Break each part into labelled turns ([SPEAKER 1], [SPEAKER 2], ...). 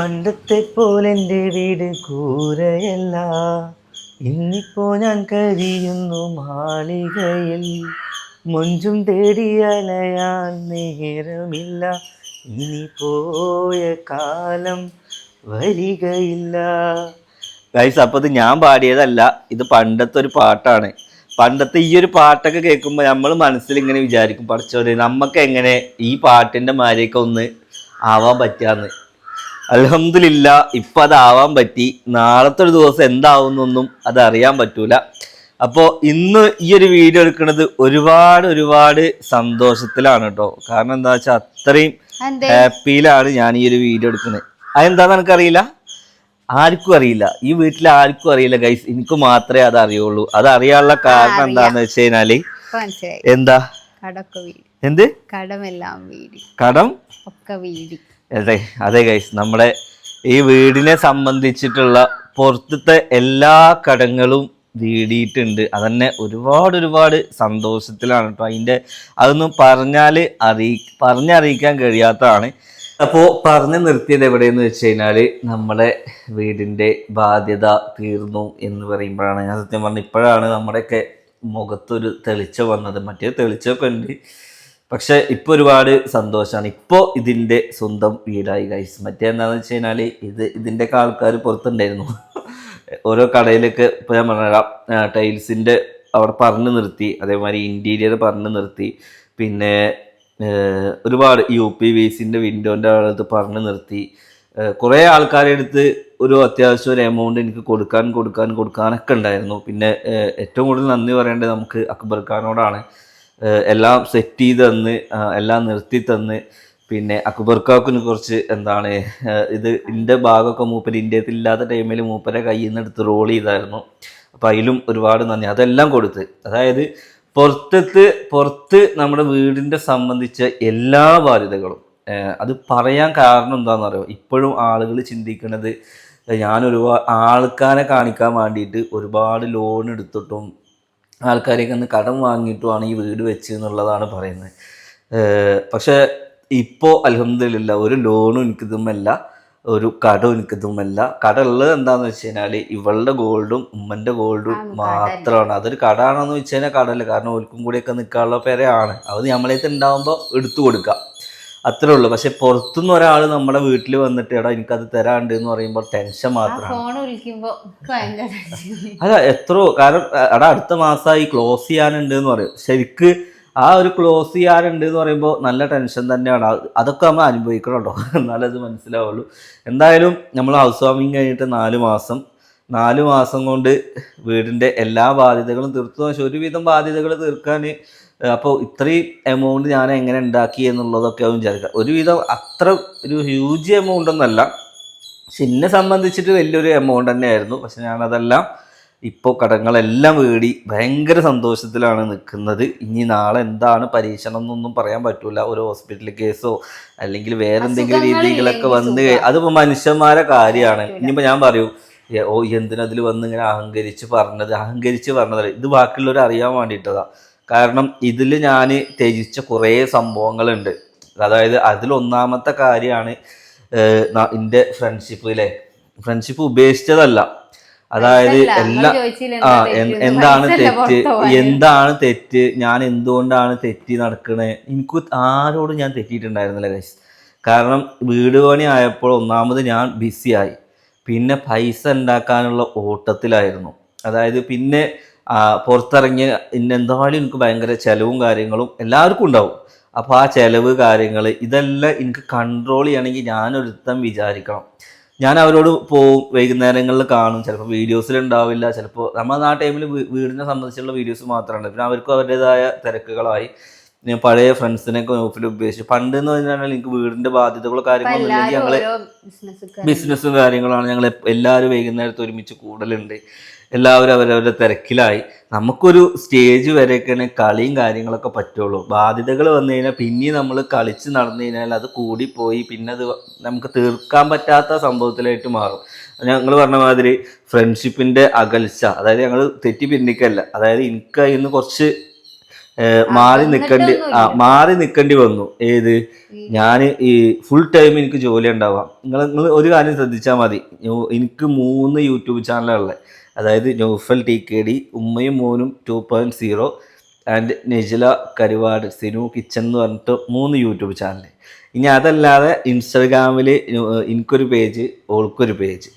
[SPEAKER 1] പണ്ടത്തെ പോലെന്റെ വീട് കൂരയല്ല. ഇന്നിപ്പോ ഞാൻ കഴിയുന്നു മാളികയിൽ. മൊഞ്ചും തേടി അലയാൻ നേരമില്ല. ഇനി പോയ കാലം വരികയില്ല. ഗൈസ് അപ്പോൾ ഇത് ഞാൻ പാടിയതല്ല. ഇത് പണ്ടത്തെ ഒരു പാട്ടാണ്. പണ്ടത്തെ ഈ ഒരു പാട്ടൊക്കെ കേൾക്കുമ്പോൾ നമ്മൾ മനസ്സിൽ ഇങ്ങനെ വിചാരിക്കും പഠിച്ചോര് നമുക്ക് എങ്ങനെ ഈ പാട്ടിന്റെ മാരിയൊക്കെ ഒന്ന് ആവാൻ പറ്റാന്ന്. അലഹമില്ല ഇപ്പം അതാവാൻ പറ്റി. നാളത്തെ ഒരു ദിവസം എന്താവുന്നൊന്നും അത് അറിയാൻ പറ്റൂല. അപ്പോൾ ഇന്ന് ഈ ഒരു വീഡിയോ എടുക്കുന്നത് ഒരുപാട് ഒരുപാട് സന്തോഷത്തിലാണ് കേട്ടോ. കാരണം എന്താ വെച്ചാൽ അത്രയും ഹാപ്പിയിലാണ് ഞാൻ ഈ ഒരു വീഡിയോ എടുക്കുന്നത്. അതെന്താന്ന് എനിക്കറിയില്ല. ആർക്കും അറിയില്ല. ഈ വീട്ടിൽ ആർക്കും അറിയില്ല ഗൈസ് എനിക്ക് മാത്രമേ അത് അറിയുള്ളൂ അത് അറിയാനുള്ള കാരണം എന്താന്ന് വെച്ച്
[SPEAKER 2] കഴിഞ്ഞാൽ
[SPEAKER 1] എന്താ? എന്ത്?
[SPEAKER 2] കടമെല്ലാം
[SPEAKER 1] കടം?
[SPEAKER 2] ഒക്കെ വീടി.
[SPEAKER 1] അതെ അതെ ഗൈസ് നമ്മുടെ ഈ വീടിനെ സംബന്ധിച്ചിട്ടുള്ള പുറത്തത്തെ എല്ലാ കടങ്ങളും വീടിയിട്ടുണ്ട്. അതന്നെ ഒരുപാട് ഒരുപാട് സന്തോഷത്തിലാണ് കേട്ടോ അതിന്റെ അതൊന്നും പറഞ്ഞാൽ അറിയി പറഞ്ഞറിയിക്കാൻ കഴിയാത്തതാണ്. അപ്പോൾ പറഞ്ഞു നിർത്തിയത് എവിടെയെന്ന് വെച്ച് കഴിഞ്ഞാൽ നമ്മുടെ വീടിന്റെ ബാധ്യത തീർന്നു എന്ന് പറയുമ്പോഴാണ്. ഞാൻ സത്യം പറഞ്ഞ ഇപ്പോഴാണ് നമ്മുടെയൊക്കെ മുഖത്തൊരു തെളിച്ചം വന്നത്. മറ്റേ തെളിച്ചമൊക്കെ ഉണ്ട്. പക്ഷെ ഇപ്പോൾ ഒരുപാട് സന്തോഷമാണ് ഇപ്പോൾ ഇതിന്റെ സ്വന്തം വീടായി ഗൈസ് മറ്റേ എന്താണെന്ന് വെച്ച് കഴിഞ്ഞാൽ ഇത് ഇതിന്റെയൊക്കെ ആൾക്കാർ പുറത്തുണ്ടായിരുന്നു. ഓരോ കടയിലൊക്കെ ഇപ്പോൾ ഞാൻ പറഞ്ഞുതരാം. ടൈൽസിന്റെ അവിടെ പറഞ്ഞു നിർത്തി അതേമാതിരി ഇന്റീരിയർ പറഞ്ഞു നിർത്തി. പിന്നെ ഒരുപാട് യു പി വി സിന്റെ വിൻഡോന്റെ അടുത്ത് പറഞ്ഞു നിർത്തി. കുറേ ആൾക്കാരുടെ അടുത്ത് ഒരു അത്യാവശ്യം ഒരു എമൗണ്ട് എനിക്ക് കൊടുക്കാൻ കൊടുക്കാൻ കൊടുക്കാനൊക്കെ ഉണ്ടായിരുന്നു. പിന്നെ ഏറ്റവും കൂടുതൽ നന്ദി പറയേണ്ടത് നമുക്ക് അക്ബർ ഖാനോടാണ്. എല്ലാം സെറ്റ് ചെയ്ത് തന്ന് എല്ലാം നിർത്തി തന്ന്. പിന്നെ അക്ബർ അക്ബർക്കാക്കിന് കുറച്ച് എന്താണ് ഇത് എന്റെ ഭാഗമൊക്കെ മൂപ്പര് ഇന്ത്യത്തിൽ ഇല്ലാത്ത ടൈമിൽ മൂപ്പരെ കയ്യിൽ നിന്ന് എടുത്ത് റോൾ ചെയ്തായിരുന്നു. അപ്പം അതിലും ഒരുപാട് നന്ദി. അതെല്ലാം കൊടുത്ത് അതായത് പുറത്തത്ത് പുറത്ത് നമ്മുടെ വീടിന്റെ സംബന്ധിച്ച എല്ലാ ബാധ്യതകളും. അത് പറയാൻ കാരണം എന്താണെന്ന് അറിയോ ഇപ്പോഴും ആളുകൾ ചിന്തിക്കുന്നത് ഞാൻ ഒരുപാട് ആൾക്കാരെ കാണിക്കാൻ വേണ്ടിയിട്ട് ഒരുപാട് ലോൺ എടുത്തിട്ടും ആൾക്കാരെയൊക്കെ ഒന്ന് കടം വാങ്ങിയിട്ടുമാണ് ഈ വീട് വെച്ച് എന്നുള്ളതാണ് പറയുന്നത് പക്ഷേ ഇപ്പോൾ അലഹമില്ല ഒരു ലോണും എനിക്കിതുമല്ല ഒരു കടവും എനിക്കിതുമല്ല. കട ഉള്ളത് എന്താണെന്ന് വെച്ച് കഴിഞ്ഞാൽ ഇവളുടെ ഗോൾഡും ഉമ്മന്റെ ഗോൾഡും മാത്രമാണ്. അതൊരു കടാണെന്ന് വെച്ച് കഴിഞ്ഞാൽ കടല്ല കാരണം ഓൽക്കും കൂടിയൊക്കെ നിൽക്കാനുള്ള പേരെയാണ്. അത് നമ്മളേത്ത് ഉണ്ടാകുമ്പോൾ എടുത്തു കൊടുക്കാം. അത്രേ ഉള്ളൂ. പക്ഷെ പുറത്തുനിന്ന് ഒരാൾ നമ്മുടെ വീട്ടിൽ വന്നിട്ട് എടാ എനിക്കത് തരാണ്ട് എന്ന് പറയുമ്പോൾ ടെൻഷൻ മാത്രമാണ്. അല്ല എത്രയോ കാരണം എടാ അടുത്ത മാസമായി ക്ലോസ് ചെയ്യാനുണ്ട് എന്ന് പറയും. ശരിക്ക് ആ ഒരു ക്ലോസ് ചെയ്യാനുണ്ട് എന്ന് പറയുമ്പോൾ നല്ല ടെൻഷൻ തന്നെയാണ്. അത് അതൊക്കെ നമ്മൾ അനുഭവിക്കണം കേട്ടോ എന്നാലേ അത് മനസ്സിലാവുള്ളൂ. എന്തായാലും നമ്മൾ ഹൗസ് വാമിങ് കഴിഞ്ഞിട്ട് നാല് മാസം നാല് മാസം കൊണ്ട് വീടിന്റെ എല്ലാ ബാധ്യതകളും തീർത്തു. പക്ഷെ ഒരുവിധം ബാധ്യതകൾ തീർക്കാൻ അപ്പോൾ ഇത്രയും എമൗണ്ട് ഞാൻ എങ്ങനെ ഉണ്ടാക്കി എന്നുള്ളതൊക്കെ ആവും വിചാരിക്കുക ഒരുവിധം അത്ര ഒരു ഹ്യൂജ് എമൗണ്ട് ഒന്നല്ല. പക്ഷെ എന്നെ സംബന്ധിച്ചിട്ട് വലിയൊരു എമൗണ്ട് തന്നെയായിരുന്നു. പക്ഷെ ഞാനതെല്ലാം ഇപ്പോൾ കടങ്ങളെല്ലാം വീടി ഭയങ്കര സന്തോഷത്തിലാണ് നിൽക്കുന്നത് ഇനി നാളെ എന്താണ് പരീക്ഷണം എന്നൊന്നും പറയാൻ പറ്റൂല. ഒരു ഹോസ്പിറ്റൽ കേസോ അല്ലെങ്കിൽ വേറെ എന്തെങ്കിലും രീതികളൊക്കെ വന്ന് അതിപ്പോൾ മനുഷ്യന്മാരെ കാര്യമാണ് ഇനിയിപ്പോൾ ഞാൻ പറയൂ "ഏ, ഓ എന്തിനതിൽ വന്ന് ഇങ്ങനെ അഹങ്കരിച്ച് പറഞ്ഞത് അഹങ്കരിച്ച് പറഞ്ഞത് ഇത് ബാക്കിയുള്ളവർ അറിയാൻ വേണ്ടിയിട്ടതാ. കാരണം ഇതിൽ ഞാൻ ത്യജിച്ച കുറേ സംഭവങ്ങളുണ്ട്. അതായത് അതിലൊന്നാമത്തെ കാര്യമാണ് എന്റെ ഫ്രണ്ട്ഷിപ്പ് അല്ലേ ഫ്രണ്ട്ഷിപ്പ് ഉപേക്ഷിച്ചതല്ല. അതായത് എല്ലാ ആ? എന്താണ് തെറ്റ്? എന്താണ് തെറ്റ്? ഞാൻ എന്തുകൊണ്ടാണ് തെറ്റി നടക്കണേ? എനിക്ക് ആരോടും ഞാൻ തെറ്റിയിട്ടുണ്ടായിരുന്നില്ല ഗൈസ് കാരണം വീട് പണി ആയപ്പോൾ ഒന്നാമത് ഞാൻ ബിസിയായി പിന്നെ പൈസ ഉണ്ടാക്കാനുള്ള ഓട്ടത്തിലായിരുന്നു. അതായത് പിന്നെ ആ, പുറത്തിറങ്ങിയ ഇന്ന എന്തായാലും എനിക്ക് ഭയങ്കര ചിലവും കാര്യങ്ങളും എല്ലാവർക്കും ഉണ്ടാവും. അപ്പോൾ ആ ചിലവ് കാര്യങ്ങൾ ഇതെല്ലാം എനിക്ക് കൺട്രോൾ ചെയ്യണമെങ്കിൽ ഞാനൊരുത്തം വിചാരിക്കണം. ഞാൻ അവരോട് പോവും വൈകുന്നേരങ്ങളിൽ കാണും. ചിലപ്പോൾ വീഡിയോസിൽ ഉണ്ടാവില്ല. ചിലപ്പോൾ നമ്മൾ ആ ടൈമിൽ വീടിനെ സംബന്ധിച്ചുള്ള വീഡിയോസ് മാത്രമാണ് പിന്നെ അവർക്കും അവരുടേതായ തിരക്കുകളായി. ഞാൻ പഴയ ഫ്രണ്ട്സിനെയൊക്കെ ഓഫിൽ ഉപയോഗിച്ചു. പണ്ട് എന്ന് പറഞ്ഞാൽ എനിക്ക് വീടിന്റെ ബാധ്യതകളോ കാര്യങ്ങളോ ഇല്ലെങ്കിൽ
[SPEAKER 2] ഞങ്ങൾ
[SPEAKER 1] ബിസിനസ്സും കാര്യങ്ങളാണ്. ഞങ്ങൾ എല്ലാവരും വൈകുന്നേരത്ത് ഒരുമിച്ച് കൂടലുണ്ട്. എല്ലാവരും അവരവരുടെ തിരക്കിലായി. നമുക്കൊരു സ്റ്റേജ് വരെയൊക്കെയാണ് കളിയും കാര്യങ്ങളൊക്കെ പറ്റുള്ളൂ. ബാധ്യതകൾ വന്നു കഴിഞ്ഞാൽ പിന്നെ നമ്മൾ കളിച്ച് നടന്നു കഴിഞ്ഞാൽ അത് കൂടിപ്പോയി. പിന്നെ അത് നമുക്ക് തീർക്കാൻ പറ്റാത്ത സംഭവത്തിലായിട്ട് മാറും. ഞങ്ങൾ പറഞ്ഞ മാതിരി ഫ്രണ്ട്ഷിപ്പിന്റെ അകൽച്ച. അതായത് ഞങ്ങൾ തെറ്റി പിന്നിക്കല്ല അതായത് എനിക്ക് ഇന്ന് കുറച്ച് ഏഹ്, മാറി നിൽക്കേണ്ടി ആ മാറി നിൽക്കേണ്ടി വന്നു. ഏത്? ഞാൻ ഈ ഫുൾ ടൈം എനിക്ക് ജോലി ഉണ്ടാവാം. നിങ്ങൾ നിങ്ങൾ ഒരു കാര്യം ശ്രദ്ധിച്ചാൽ മതി. എനിക്ക് മൂന്ന് യൂട്യൂബ് ചാനലുള്ളത് അതായത് നൗഫൽ ടി കെ ഡി ഉമ്മയും മോനും two point zero and നെജില കരുവാട് Sinu kitchen എന്ന് പറഞ്ഞിട്ട് മൂന്ന് യൂട്യൂബ് ചാനൽ ഇനി അതല്ലാതെ ഇൻസ്റ്റാഗ്രാമിൽ എനിക്കൊരു പേജ് ഓൾക്കൊരു പേജ്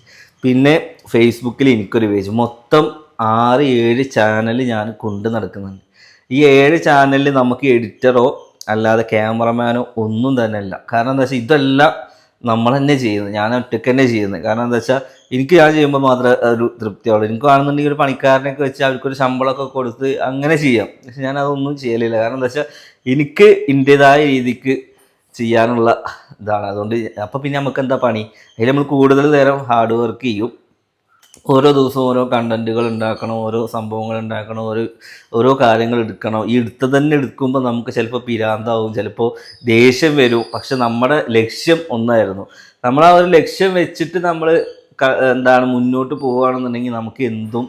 [SPEAKER 1] പിന്നെ ഫേസ്ബുക്കിൽ എനിക്കൊരു പേജ് മൊത്തം ആറ് ഏഴ് ചാനൽ ഞാൻ കൊണ്ട് നടക്കുന്നുണ്ട്. ഈ ഏഴ് ചാനലിൽ നമുക്ക് എഡിറ്ററോ അല്ലാതെ ക്യാമറമാനോ ഒന്നും തന്നെ അല്ല. കാരണം എന്താ വെച്ചാൽ ഇതെല്ലാം നമ്മൾ തന്നെ ചെയ്യുന്നത്. ഞാൻ ഒറ്റയ്ക്ക് തന്നെ ചെയ്യുന്നത്. കാരണം എന്താ വെച്ചാൽ എനിക്ക് ഞാൻ ചെയ്യുമ്പോൾ മാത്രമേ ഒരു തൃപ്തിയുള്ളൂ. എനിക്ക് കാണുന്നുണ്ടെങ്കിൽ ഒരു പണിക്കാരനൊക്കെ വെച്ച് അവർക്കൊരു ശമ്പളമൊക്കെ കൊടുത്ത് അങ്ങനെ ചെയ്യാം. പക്ഷെ ഞാൻ അതൊന്നും ചെയ്യലില്ല. കാരണം എന്താ വെച്ചാൽ എനിക്ക് എന്റെതായ രീതിക്ക് ചെയ്യാനുള്ള ഇതാണ്. അതുകൊണ്ട് അപ്പോൾ പിന്നെ നമുക്ക് എന്താ പണി? അതിൽ നമ്മൾ കൂടുതൽ നേരം ഹാർഡ് വർക്ക് ചെയ്യും. ഓരോ ദിവസവും ഓരോ കണ്ടന്റുകൾ ഉണ്ടാക്കണം ഓരോ സംഭവങ്ങൾ ഉണ്ടാക്കണം ഓരോ ഓരോ കാര്യങ്ങൾ എടുക്കണം. ഈ എടുത്ത് തന്നെ എടുക്കുമ്പോൾ നമുക്ക് ചിലപ്പോൾ പിരാന്താവും ചിലപ്പോൾ ദേഷ്യം വരും. പക്ഷെ നമ്മുടെ ലക്ഷ്യം ഒന്നായിരുന്നു. നമ്മൾ ആ ഒരു ലക്ഷ്യം വെച്ചിട്ട് നമ്മൾ എന്താണ് മുന്നോട്ട് പോവുകയാണെന്നുണ്ടെങ്കിൽ നമുക്ക് എന്തും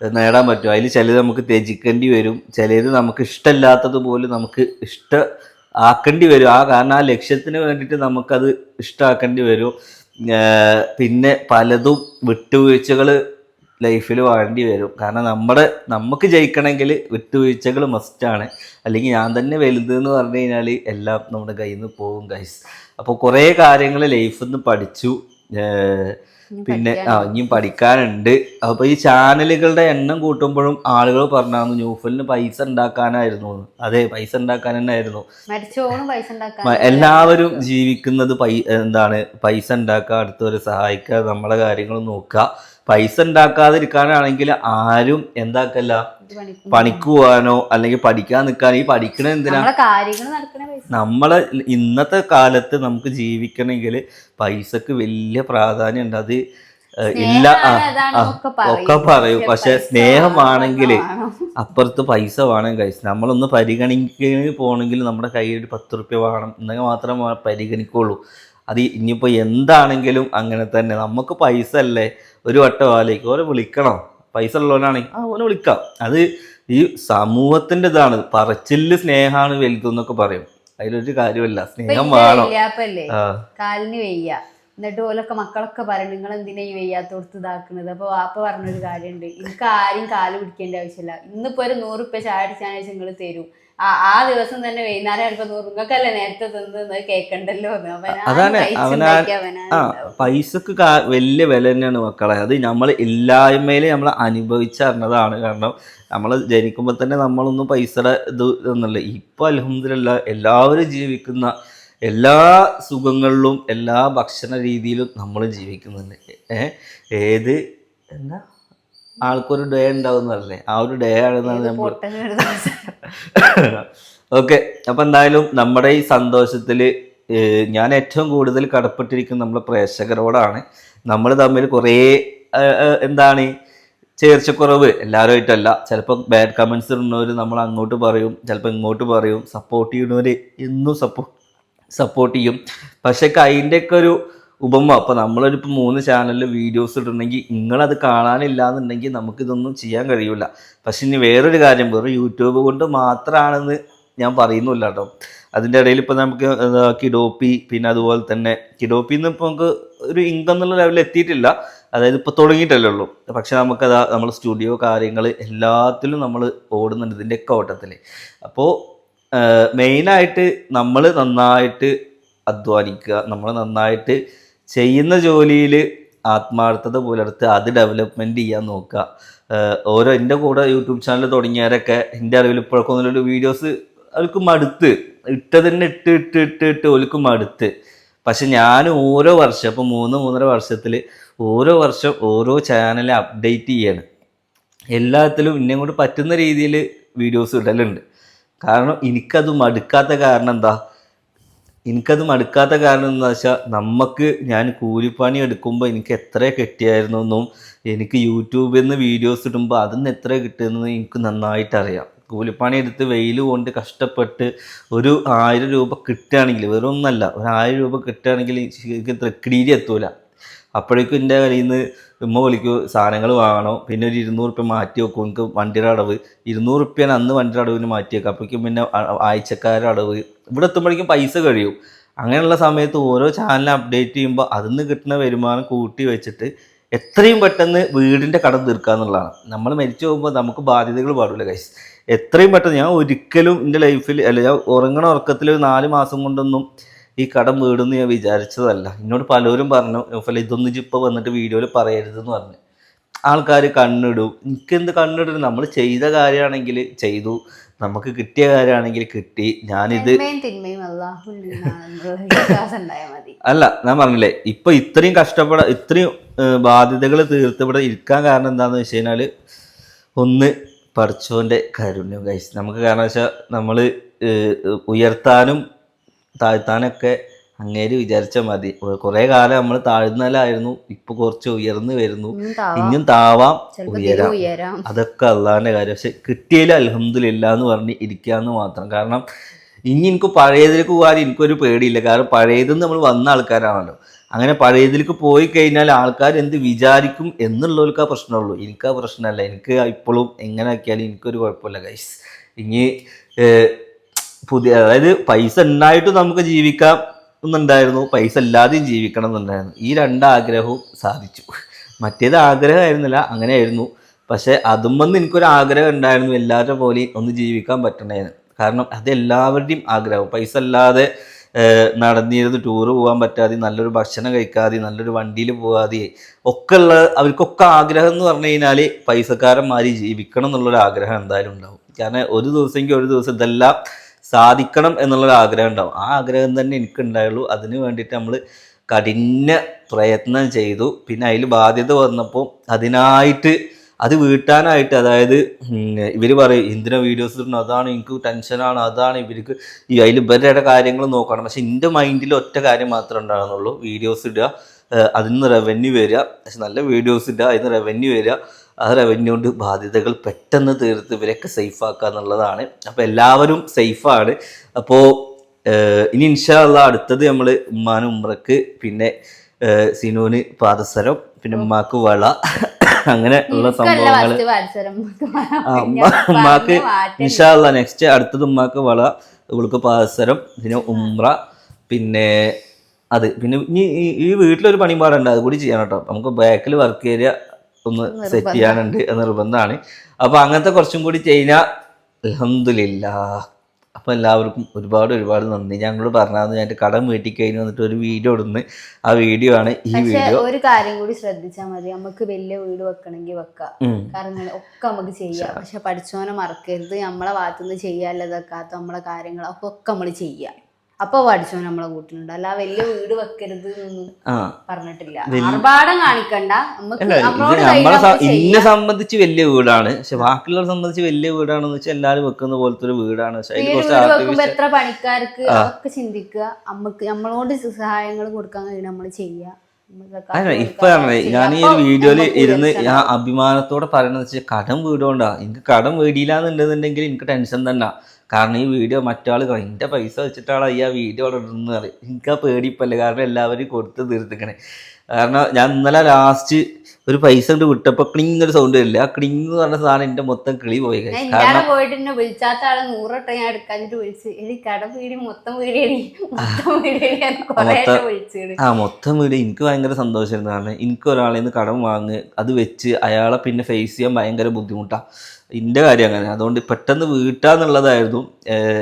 [SPEAKER 1] നേടാൻ പറ്റും. അതിൽ ചിലത് നമുക്ക് ത്യജിക്കേണ്ടി വരും. ചിലത് നമുക്ക് ഇഷ്ടമില്ലാത്തത് പോലും നമുക്ക് ഇഷ്ട ആക്കേണ്ടി വരും. ആ കാരണം ആ ലക്ഷ്യത്തിന് വേണ്ടിയിട്ട് നമുക്കത് ഇഷ്ടമാക്കേണ്ടി വരും. പിന്നെ പലതും വിട്ടുവീഴ്ചകൾ ലൈഫിൽ വേണ്ടി വരും. കാരണം നമ്മുടെ നമുക്ക് ജയിക്കണമെങ്കിൽ വിട്ടുവീഴ്ചകൾ മസ്റ്റാണ് അല്ലെങ്കിൽ ഞാൻ തന്നെ വലുത് എന്ന് പറഞ്ഞു കഴിഞ്ഞാൽ എല്ലാം നമ്മുടെ കയ്യിൽ നിന്ന് പോകും കൈസ് അപ്പോൾ കുറേ കാര്യങ്ങൾ ലൈഫിൽ നിന്ന് പഠിച്ചു. പിന്നെ ആ ഇനിയും പഠിക്കാനുണ്ട്. അപ്പൊ ഈ ചാനലുകളുടെ എണ്ണം കൂട്ടുമ്പോഴും ആളുകൾ പറഞ്ഞു ന്യൂഫലിന് പൈസ ഉണ്ടാക്കാനായിരുന്നു അതെ പൈസ ഉണ്ടാക്കാൻ തന്നെ ആയിരുന്നു. എല്ലാവരും ജീവിക്കുന്നത് പൈ എന്താണ് പൈസ ഉണ്ടാക്കുക അടുത്തവരെ സഹായിക്കുക നമ്മളെ കാര്യങ്ങൾ നോക്കുക. പൈസ ഉണ്ടാക്കാതിരിക്കാനാണെങ്കിൽ ആരും എന്താക്കല്ല?
[SPEAKER 2] പണിക്ക്
[SPEAKER 1] പോകാനോ അല്ലെങ്കിൽ പഠിക്കാൻ നിൽക്കാൻ. ഈ പഠിക്കണ എന്തിനാ?
[SPEAKER 2] നമ്മളെ
[SPEAKER 1] ഇന്നത്തെ കാലത്ത് നമുക്ക് ജീവിക്കണമെങ്കിൽ പൈസക്ക് വലിയ പ്രാധാന്യം ഉണ്ട്. അത് ഇല്ല
[SPEAKER 2] ഒക്കെ പറയും. പക്ഷെ
[SPEAKER 1] സ്നേഹമാണെങ്കിൽ അപ്പുറത്ത് പൈസ വേണം കഴിച്ച് നമ്മളൊന്ന് പരിഗണിക്കുക പോകണമെങ്കിൽ നമ്മുടെ കയ്യിൽ ഒരു പത്ത് റുപ്യ വേണം. എന്നെങ്കിൽ മാത്രമേ പരിഗണിക്കുള്ളൂ. അത് ഇനിയിപ്പോൾ എന്താണെങ്കിലും അങ്ങനെ തന്നെ. നമുക്ക് പൈസ അല്ലേ? ഒരു വട്ടം ആലേക്ക് ഓരോ വിളിക്കണം. പൈസ ഉള്ളവനാണെങ്കിൽ ആ ഓനെ വിളിക്കാം. അത് ഈ സമൂഹത്തിന്റെ ഇതാണ്. പറച്ചിൽ സ്നേഹമാണ് വലുതെന്നൊക്കെ പറയും. അതിലൊരു കാര്യമല്ല. സ്നേഹം വേണം.
[SPEAKER 2] കാലിന് വയ്യ. എന്നിട്ട് ഓലൊക്കെ മക്കളൊക്കെ പറയും നിങ്ങൾ എന്തിനാ ഈ വെയ്യാത്തോടത്ത് ഇതാക്കുന്നത്? അപ്പൊ വാപ്പ പറഞ്ഞൊരു കാര്യമുണ്ട്. എനിക്ക് ആരും കാൽ പിടിക്കേണ്ട ആവശ്യമില്ല. ഇന്നിപ്പോ ഒരു നൂറ് ഉപ്പ ചായ അടിച്ചാൽ നിങ്ങൾ തരും. ആ ആ ദിവസം തന്നെ വൈകുന്നേരം നൂറ് നിങ്ങൾക്കല്ലേ നേരത്തെ തിന്നത്? കേക്കണ്ടല്ലോ.
[SPEAKER 1] അതാണ് അവന ആ പൈസക്ക് വലിയ വില തന്നെയാണ് മക്കളെ. അത് നമ്മൾ ഇല്ലായ്മയിൽ നമ്മൾ അനുഭവിച്ചറിഞ്ഞതാണ് കാരണം. നമ്മൾ ജനിക്കുമ്പോൾ തന്നെ നമ്മളൊന്നും പൈസയുടെ ഇത് എന്നല്ല ഇപ്പൊ അലഹമില്ല എല്ലാവരും ജീവിക്കുന്ന എല്ലാ സുഖങ്ങളിലും എല്ലാ ഭക്ഷണ രീതിയിലും നമ്മൾ ജീവിക്കുന്നുണ്ട്. ഏത് എന്താ? ആൾക്കൊരു ഡേ ഉണ്ടാവും പറഞ്ഞേ ആ ഒരു ഡേ ആണെന്നാണ് നമ്മൾ ഓക്കെ അപ്പൊ എന്തായാലും നമ്മുടെ ഈ സന്തോഷത്തിൽ ഞാൻ ഏറ്റവും കൂടുതൽ കടപ്പെട്ടിരിക്കുന്ന നമ്മളെ പ്രേക്ഷകരോടാണ്. നമ്മൾ തമ്മിൽ കുറേ എന്താണ് ചേർച്ച എന്താണ്? ചേർച്ചക്കുറവ്. എല്ലാവരുമായിട്ടല്ല ചിലപ്പോൾ ബാഡ് കമൻസ് ഇടുന്നവർ നമ്മൾ അങ്ങോട്ട് പറയും ചിലപ്പോൾ ഇങ്ങോട്ട് പറയും. സപ്പോർട്ട് ചെയ്യുന്നവർ എന്നും സപ്പോ സപ്പോർട്ട് ചെയ്യും. പക്ഷേ അതിന്റെയൊക്കെ ഒരു ഉപമ അപ്പോൾ നമ്മളൊരിപ്പോൾ മൂന്ന് ചാനലിൽ വീഡിയോസ് ഇട്ടിട്ടുണ്ടെങ്കിൽ നിങ്ങളത് കാണാനില്ല എന്നുണ്ടെങ്കിൽ നമുക്കിതൊന്നും ചെയ്യാൻ കഴിയില്ല പക്ഷെ ഇനി വേറൊരു കാര്യം വെറും യൂട്യൂബ് കൊണ്ട് മാത്രമാണെന്ന് ഞാൻ പറയുന്നില്ല കേട്ടോ. അതിന്റെ ഇടയിൽ ഇപ്പോൾ നമുക്ക് കിഡോപ്പി പിന്നെ അതുപോലെ തന്നെ കിഡോപ്പി എന്ന് ഇപ്പോൾ നമുക്ക് ഒരു ഇൻകം എന്നുള്ള ലെവലിൽ എത്തിയിട്ടില്ല. അതായത് ഇപ്പോൾ തുടങ്ങിയിട്ടല്ലേ ഉള്ളൂ. പക്ഷേ നമുക്കത് നമ്മൾ സ്റ്റുഡിയോ കാര്യങ്ങൾ എല്ലാത്തിലും നമ്മൾ ഓടുന്നുണ്ട് ഇതിന്റെയൊക്കെ ഓട്ടത്തിൽ അപ്പോൾ മെയിനായിട്ട് നമ്മൾ നന്നായിട്ട് അധ്വാനിക്കുക നമ്മൾ നന്നായിട്ട് ചെയ്യുന്ന ജോലിയിൽ ആത്മാർത്ഥത പുലർത്തുക അത് ഡെവലപ്മെന്റ് ചെയ്യാൻ നോക്കുക. ഓരോ എന്റെ കൂടെ യൂട്യൂബ് ചാനൽ തുടങ്ങിയവരൊക്കെ എന്റെ അറിവിൽ ഇപ്പോഴൊക്കെ ഒന്നുമില്ല വീഡിയോസ് അവർക്ക് മടുത്ത്. ഇട്ട് തന്നെ ഇട്ട് ഇട്ട് ഇട്ട് ഇട്ട് ഓൽക്ക് മടുത്ത്. പക്ഷെ ഞാൻ ഓരോ വർഷം ഇപ്പോൾ മൂന്ന് മൂന്നര വർഷത്തിൽ ഓരോ വർഷം ഓരോ ചാനൽ അപ്ഡേറ്റ് ചെയ്യാണ്. എല്ലാത്തിലും ഇന്നെ കൊണ്ട് പറ്റുന്ന രീതിയിൽ വീഡിയോസ് ഇടലുണ്ട്. കാരണം എനിക്കത് മടുക്കാത്ത കാരണം എന്താ? എനിക്കത് മടുക്കാത്ത കാരണം എന്താ വെച്ചാൽ നമുക്ക് ഞാൻ കൂലിപ്പണി എടുക്കുമ്പോൾ എനിക്ക് എത്ര കിട്ടിയായിരുന്നു എന്നും എനിക്ക് യൂട്യൂബിൽ നിന്ന് വീഡിയോസ് ഇടുമ്പോൾ അതിന് എത്ര കിട്ടുമെന്ന് എനിക്ക് നന്നായിട്ട് അറിയാം. കൂലിപ്പണി എടുത്ത് വെയിൽ കൊണ്ട് കഷ്ടപ്പെട്ട് ഒരു ആയിരം രൂപ കിട്ടുകയാണെങ്കിൽ വെറും ഒന്നല്ല ഒരു ആയിരം രൂപ കിട്ടുകയാണെങ്കിൽ എനിക്ക് തൃക്കടിയിൽ എത്തൂല. അപ്പോഴേക്കും എന്റെ കയ്യിൽ നിന്ന് ഉമ്മ വിളിക്കും സാധനങ്ങൾ വാങ്ങണം. പിന്നെ ഒരു ഇരുന്നൂറ് റുപ്യ മാറ്റി വെക്കും. എനിക്ക് വണ്ടിയുടെ അടവ് ഇരുന്നൂറ് റുപ്യാണ് അന്ന് വണ്ടിയുടെ അടവിന് മാറ്റി വെക്കുക അപ്പോഴേക്കും പിന്നെ ആഴ്ചക്കാരുടെ അടവ്. ഇവിടെ എത്തുമ്പോഴേക്കും പൈസ കഴിയും. അങ്ങനെയുള്ള സമയത്ത് ഓരോ ചാനൽ അപ്ഡേറ്റ് ചെയ്യുമ്പോൾ അതിൽ നിന്ന് കിട്ടുന്ന വരുമാനം കൂട്ടി വെച്ചിട്ട് എത്രയും പെട്ടെന്ന് വീടിന്റെ കടം തീർക്കുക എന്നുള്ളതാണ്. നമ്മൾ മരിച്ചു പോകുമ്പോൾ നമുക്ക് ബാധ്യതകൾ പാടില്ല കൈസ് എത്രയും പെട്ടെന്ന് ഞാൻ ഒരിക്കലും എന്റെ ലൈഫിൽ അല്ല ഞാൻ ഉറങ്ങണ ഉറക്കത്തിൽ ഒരു നാല് മാസം കൊണ്ടൊന്നും ഈ കടം വീടുന്ന് ഞാൻ വിചാരിച്ചതല്ല. എന്നോട് പലരും പറഞ്ഞു "നൗഫൽ, ഇതൊന്നും ഇപ്പോൾ വന്നിട്ട് വീഡിയോയിൽ പറയരുതെന്ന് പറഞ്ഞു. ആൾക്കാർ കണ്ണിടും. എനിക്കെന്ത് കണ്ണിടും നമ്മൾ ചെയ്ത കാര്യമാണെങ്കിൽ ചെയ്തു. നമുക്ക് കിട്ടിയ കാര്യമാണെങ്കിൽ കിട്ടി. ഞാനിത് അല്ല ഞാൻ പറഞ്ഞില്ലേ ഇപ്പൊ ഇത്രയും കഷ്ടപ്പെട ഇത്രയും ബാധ്യതകൾ തീർത്ത് ഇവിടെ ഇരിക്കാൻ കാരണം എന്താന്ന് വെച്ച് കഴിഞ്ഞാൽ ഒന്ന് പഠിച്ചോന്റെ കാരുണ്യം കഴിച്ചു നമുക്ക് കാരണം വെച്ചാൽ നമ്മൾ ഉയർത്താനും താഴ്ത്താനൊക്കെ അങ്ങേര് വിചാരിച്ചാൽ മതി. കുറെ കാലം നമ്മൾ താഴ്ന്നലായിരുന്നു ഇപ്പൊ കുറച്ച് ഉയർന്നു വരുന്നു.
[SPEAKER 2] ഇനിയും താവാം.
[SPEAKER 1] ഉയരാം. അതൊക്കെ അള്ളാന്റെ കാര്യം. പക്ഷെ കിട്ടിയതിൽ അലഹമില്ല എന്ന് പറഞ്ഞ് ഇരിക്കാന്ന് മാത്രം. കാരണം ഇനി എനിക്ക് പഴയതിലേക്ക് പോകാൻ എനിക്കൊരു പേടിയില്ല. കാരണം പഴയതിൽ നമ്മൾ വന്ന ആൾക്കാരാണല്ലോ. അങ്ങനെ പഴയതിലേക്ക് പോയി കഴിഞ്ഞാൽ ആൾക്കാർ എന്ത് വിചാരിക്കും എന്നുള്ളവർക്ക് ആ പ്രശ്നമുള്ളൂ. എനിക്ക് ആ പ്രശ്നമല്ല. എനിക്ക് ഇപ്പോഴും എങ്ങനെ ആക്കിയാലും എനിക്കൊരു കുഴപ്പമില്ല ഗൈസ് ഇനി പുതിയ അതായത് പൈസ ഉണ്ടായിട്ടും നമുക്ക് ജീവിക്കാം എന്നുണ്ടായിരുന്നു. പൈസ ഇല്ലാതെയും ജീവിക്കണം എന്നുണ്ടായിരുന്നു. ഈ രണ്ട് ആഗ്രഹവും സാധിച്ചു. മറ്റേത് ആഗ്രഹമായിരുന്നില്ല അങ്ങനെയായിരുന്നു. പക്ഷേ അതും വന്ന് എനിക്കൊരു ആഗ്രഹം ഉണ്ടായിരുന്നു എല്ലാവരുടെ പോലെയും ഒന്ന് ജീവിക്കാൻ പറ്റണേന്ന്. കാരണം അത് എല്ലാവരുടെയും ആഗ്രഹം. പൈസ അല്ലാതെ നടന്നിരുന്ന് ടൂറ് പോകാൻ പറ്റാതെ നല്ലൊരു ഭക്ഷണം കഴിക്കാതെ നല്ലൊരു വണ്ടിയിൽ പോകാതെ ഒക്കെ ഉള്ള അവർക്കൊക്കെ ആഗ്രഹം എന്ന് പറഞ്ഞു കഴിഞ്ഞാൽ പൈസക്കാരന്മാർ ജീവിക്കണം എന്നുള്ളൊരു ആഗ്രഹം എന്തായാലും ഉണ്ടാവും. കാരണം ഒരു ദിവസമെങ്കിൽ ഒരു ദിവസം ഇതെല്ലാം സാധിക്കണം എന്നുള്ളൊരു ആഗ്രഹം ഉണ്ടാവും. ആ ആഗ്രഹം തന്നെ എനിക്ക് ഉണ്ടായുള്ളൂ അതിന് വേണ്ടിയിട്ട് നമ്മൾ കഠിന പ്രയത്നം ചെയ്തു. പിന്നെ അതിൽ ബാധ്യത വന്നപ്പോൾ അതിനായിട്ട് അത് വീട്ടാനായിട്ട് അതായത് ഇവർ പറയും എന്തിനാ വീഡിയോസ് ഇടണം അതാണ് എനിക്ക് ടെൻഷനാണ് അതാണ് ഇവർക്ക് ഈ അതിൽ ഇവരുടെ കാര്യങ്ങൾ നോക്കണം. പക്ഷെ എന്റെ മൈൻഡിൽ ഒറ്റ കാര്യം മാത്രമേ ഉണ്ടാകുന്നുള്ളൂ വീഡിയോസ് ഇടുക അതിൽ നിന്ന് റവന്യൂ വരിക. പക്ഷെ നല്ല വീഡിയോസ് ഇടുക അതിൽ നിന്ന് റവന്യൂ വരിക. ആ റവന്യൂണ്ട് ബാധ്യതകൾ പെട്ടെന്ന് തീർത്ത് ഇവരെയൊക്കെ സേഫാക്കുക എന്നുള്ളതാണ്. അപ്പോൾ എല്ലാവരും സേഫാണ്. അപ്പോൾ ഇനി ഇൻഷാല്ല അടുത്തത് നമ്മൾ ഉമ്മാനും ഉമ്രക്ക് പിന്നെ സിനുവിന് പാദസരം പിന്നെ ഉമ്മാക്ക് വള അങ്ങനെ ഉള്ള സംഭവങ്ങൾ ഉമ്മാക്ക് ഇൻഷാല്ല നെക്സ്റ്റ് അടുത്തത് ഉമ്മാക്ക് വള ഇവൾക്ക് പാദസരം പിന്നെ ഉമ്ര പിന്നെ അത് പിന്നെ ഇനി ഈ വീട്ടിലൊരു പണിപാടുണ്ട് അതുകൂടി ചെയ്യണം കേട്ടോ. നമുക്ക് ബാക്കിൽ വർക്ക് ഏരിയ ഒന്ന് സെറ്റ് ചെയ്യാനുണ്ട് എന്ന് നിർബന്ധമാണ്. അപ്പോൾ അങ്ങനത്തെ കുറച്ചും കൂടി ചെയ്താൽ അലഹമില്ല അപ്പോൾ എല്ലാവർക്കും ഒരുപാട് ഒരുപാട് നന്ദി. ഞങ്ങളോട് പറഞ്ഞാൽ ഞാൻ കടം വീട്ടിൽ കഴിഞ്ഞ് വന്നിട്ട് ഒരു വീഡിയോ ഇടുന്നു. ആ വീഡിയോ ആണ് ഈ വീഡിയോ.
[SPEAKER 2] ഒരു കാര്യം കൂടി ശ്രദ്ധിച്ചാൽ മതി. നമുക്ക് വലിയ വീട് വെക്കണമെങ്കിൽ വെക്കാം. കാരണം ഒക്കെ നമുക്ക് ചെയ്യാം. പക്ഷെ പഠിച്ചോനെ മറക്കരുത്. നമ്മളെ ഭാഗത്തുനിന്ന് ചെയ്യാല്ലതൊക്കെ നമ്മളെ ഒക്കെ നമ്മൾ ചെയ്യാം. അപ്പൊ പഠിച്ചു നമ്മളെ കൂട്ടിലുണ്ട്. അല്ല വലിയ വീട് വെക്കരുത് എന്നൊന്നും പറഞ്ഞിട്ടില്ല. ആർഭാടം കാണിക്കണ്ട.
[SPEAKER 1] ഇന്നെ സംബന്ധിച്ച് വലിയ വീടാണ്. പക്ഷെ ബാക്കിയുള്ളവരെ സംബന്ധിച്ച് വലിയ വീടാണെന്ന് വെച്ചാൽ എല്ലാരും വെക്കുന്ന പോലത്തെ ഒരു വീടാണ്
[SPEAKER 2] വെക്കുമ്പോ എത്ര പണിക്കാർക്ക് ഒക്കെ ചിന്തിക്കുക. നമുക്ക് നമ്മളോട് സഹായങ്ങൾ കൊടുക്കാൻ കഴിയും നമ്മൾ ചെയ്യുക
[SPEAKER 1] ഇപ്പൊ. ഞാൻ ഈ
[SPEAKER 2] വീഡിയോയിൽ
[SPEAKER 1] ഇരുന്ന് ഞാൻ അഭിമാനത്തോടെ പറയണെന്ന് വെച്ചാൽ കടം വീടുകൊണ്ടാ എനിക്ക് കടം വീടിയില്ലാന്നുണ്ടെന്നുണ്ടെങ്കിൽ എനിക്ക് ടെൻഷൻ തന്നെ. കാരണം ഈ വീഡിയോ മറ്റാൾ എന്റെ പൈസ വെച്ചിട്ടാണ് ഈ ആ വീഡിയോ ഇടുന്നത് എനിക്ക് ആ പേടിപ്പല്ല? കാരണം എല്ലാവരും കൊടുത്ത് തീർത്തിക്കണേ. കാരണം ഞാൻ ഇന്നലെ ലാസ്റ്റ് ഒരു പൈസ കൊണ്ട് വിട്ടപ്പോ ക്ലിങ് ഒരു സൗണ്ട് വരില്ല. ആ ക്ലിങ് എന്ന് പറഞ്ഞ സാധനം എന്റെ മൊത്തം കിളി പോയി
[SPEAKER 2] ഞാൻ
[SPEAKER 1] കാരണം
[SPEAKER 2] പോയിട്ട് എന്നെ വിളിച്ചാത്ത ആളെ നൂറോട്ടം ഞാൻ എടുക്കാഞ്ഞിട്ട് വിളിച്ച്. എടി കട പീടി മൊത്തം വീടിയടി മൊത്തം വീടിയടി ഞാൻ കൊറേ
[SPEAKER 1] മൊത്തം- ആ മൊത്തം വീട് എനിക്ക് ഭയങ്കര സന്തോഷമായിരുന്നു കാരണം എനിക്ക് ഒരാളെ നിന്ന് കടം വാങ്ങ് അത് വെച്ച് അയാളെ പിന്നെ ഫേസ് ചെയ്യാൻ ഭയങ്കര ബുദ്ധിമുട്ടാണ് എന്റെ കാര്യം അങ്ങനെ. അതുകൊണ്ട് പെട്ടെന്ന് വീട്ടാന്നുള്ളതായിരുന്നു.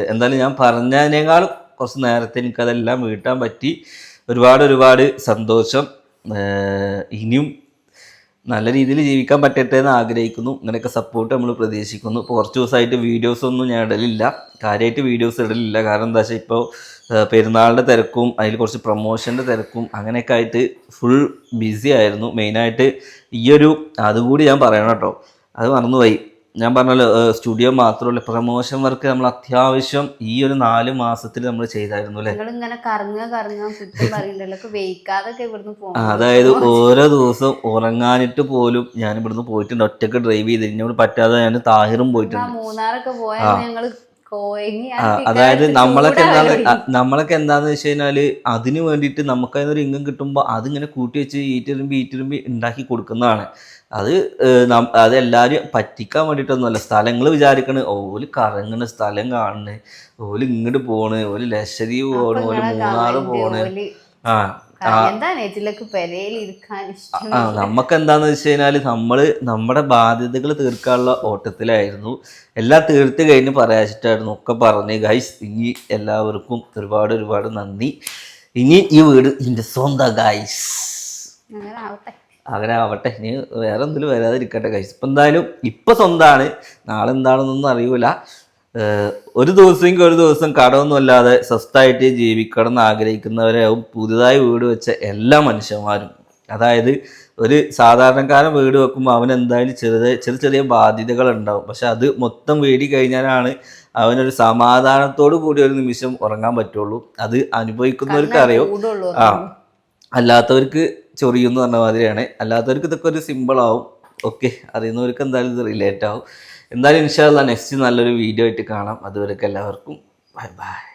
[SPEAKER 1] എന്തായാലും ഞാൻ പറഞ്ഞതിനേക്കാളും കുറച്ച് നേരത്തെ എനിക്കതെല്ലാം വീട്ടാൻ പറ്റി. ഒരുപാട് ഒരുപാട് സന്തോഷം. ഇനിയും നല്ല രീതിയിൽ ജീവിക്കാൻ പറ്റട്ടെ എന്ന് ആഗ്രഹിക്കുന്നു. ഇങ്ങനെയൊക്കെ സപ്പോർട്ട് നമ്മൾ പ്രതീക്ഷിക്കുന്നു. ഇപ്പോൾ കുറച്ച് ദിവസമായിട്ട് വീഡിയോസൊന്നും ഞാൻ ഇടലില്ല. കാര്യമായിട്ട് വീഡിയോസ് ഇടലില്ല. കാരണം എന്താ വെച്ചാൽ ഇപ്പോൾ പെരുന്നാളിന്റെ തിരക്കും അതിൽ കുറച്ച് പ്രൊമോഷന്റെ തിരക്കും അങ്ങനെയൊക്കെ ആയിട്ട് ഫുൾ ബിസി ആയിരുന്നു. മെയിനായിട്ട് ഈയൊരു അതുകൂടി ഞാൻ പറയണം കേട്ടോ. അത് മറന്നുപോയി. ഞാൻ പറഞ്ഞല്ലോ സ്റ്റുഡിയോ മാത്രമല്ല പ്രൊമോഷൻ വർക്ക് നമ്മൾ അത്യാവശ്യം ഈ ഒരു നാല് മാസത്തിൽ നമ്മൾ ചെയ്തായിരുന്നു അല്ലേ? അതായത് ഓരോ ദിവസം ഉറങ്ങാനിട്ട് പോലും ഞാൻ ഇവിടുന്ന് പോയിട്ടുണ്ട് ഒറ്റയ്ക്ക് ഡ്രൈവ് ചെയ്ത്. എന്നോട് പറ്റാതെ ഞാൻ താഹിറും പോയിട്ടുണ്ട്.
[SPEAKER 2] മൂന്നാറൊക്കെ പോയാൽ
[SPEAKER 1] അതായത് നമ്മളൊക്കെ എന്താണ് നമ്മളൊക്കെ എന്താന്ന് വെച്ച് കഴിഞ്ഞാൽ അതിന് വേണ്ടിയിട്ട് നമുക്കതിനൊരു ഇംഗം കിട്ടുമ്പോൾ അതിങ്ങനെ കൂട്ടി വെച്ച് ഈറ്റിരുമ്പി ഈറ്റിരുമ്പി ഉണ്ടാക്കി കൊടുക്കുന്നതാണ്. അത് അത് എല്ലാവരും പറ്റിക്കാൻ വേണ്ടിയിട്ടൊന്നുമല്ല സ്ഥലങ്ങൾ വിചാരിക്കണ്. ഓൽ കറങ്ങണ സ്ഥലം കാണണ്. ഓൽ ഇങ്ങോട്ട് പോണ് ഓൽ ലക്ഷദ്വീപ് പോണ് ഓൽ മൂന്നാറ് പോണ്. ആ നമുക്ക് എന്താന്ന് വെച്ച് കഴിഞ്ഞാൽ നമ്മൾ നമ്മുടെ ബാധ്യതകൾ തീർക്കാനുള്ള ഓട്ടത്തിലായിരുന്നു. എല്ലാം തീർത്ത് കഴിഞ്ഞ് പറയാച്ചിട്ടായിരുന്നു. ഒക്കെ പറഞ്ഞ് ഗൈസ് ഇനി എല്ലാവർക്കും ഒരുപാട് ഒരുപാട് നന്ദി. ഇനി ഈ വീട് ഇന്റെ സ്വന്തം ഗൈസ്
[SPEAKER 2] അങ്ങനെ ആവട്ടെ.
[SPEAKER 1] ഇനി വേറെ എന്തെങ്കിലും വരാതിരിക്കട്ടെ കഴിച്ചു ഇപ്പം എന്തായാലും ഇപ്പം സ്വന്തമാണ് നാളെ എന്താണെന്നൊന്നും അറിയൂല. ഒരു ദിവസമെങ്കിൽ ഒരു ദിവസം കടമൊന്നും അല്ലാതെ സ്വസ്ഥമായിട്ട് ജീവിക്കണം എന്ന് ആഗ്രഹിക്കുന്നവരാവും. പുതുതായി വീട് വെച്ച എല്ലാ മനുഷ്യന്മാരും. അതായത് ഒരു സാധാരണക്കാരൻ വീട് വെക്കുമ്പോൾ അവൻ എന്തായാലും ചെറുത് ചെറിയ ചെറിയ ബാധ്യതകൾ ഉണ്ടാവും. പക്ഷെ അത് മൊത്തം വീടി കഴിഞ്ഞാലാണ് അവനൊരു സമാധാനത്തോടു കൂടി ഒരു നിമിഷം ഉറങ്ങാൻ പറ്റുള്ളൂ. അത് അനുഭവിക്കുന്നവർക്ക് അറിയാം ആ. അല്ലാത്തവർക്ക് ചൊറിയുമെന്ന് പറഞ്ഞ മാതിരിയാണ്. അല്ലാത്തവർക്ക് ഇതൊക്കെ ഒരു സിമ്പിൾ ആവും. ഓക്കെ അറിയുന്നവർക്ക് എന്തായാലും ഇത് റിലേറ്റ് ആവും. എന്തായാലും ഇൻഷാല്ല നെക്സ്റ്റ് നല്ലൊരു വീഡിയോ ആയിട്ട് കാണാം. അതുവരെയൊക്കെ എല്ലാവർക്കും. Bye bye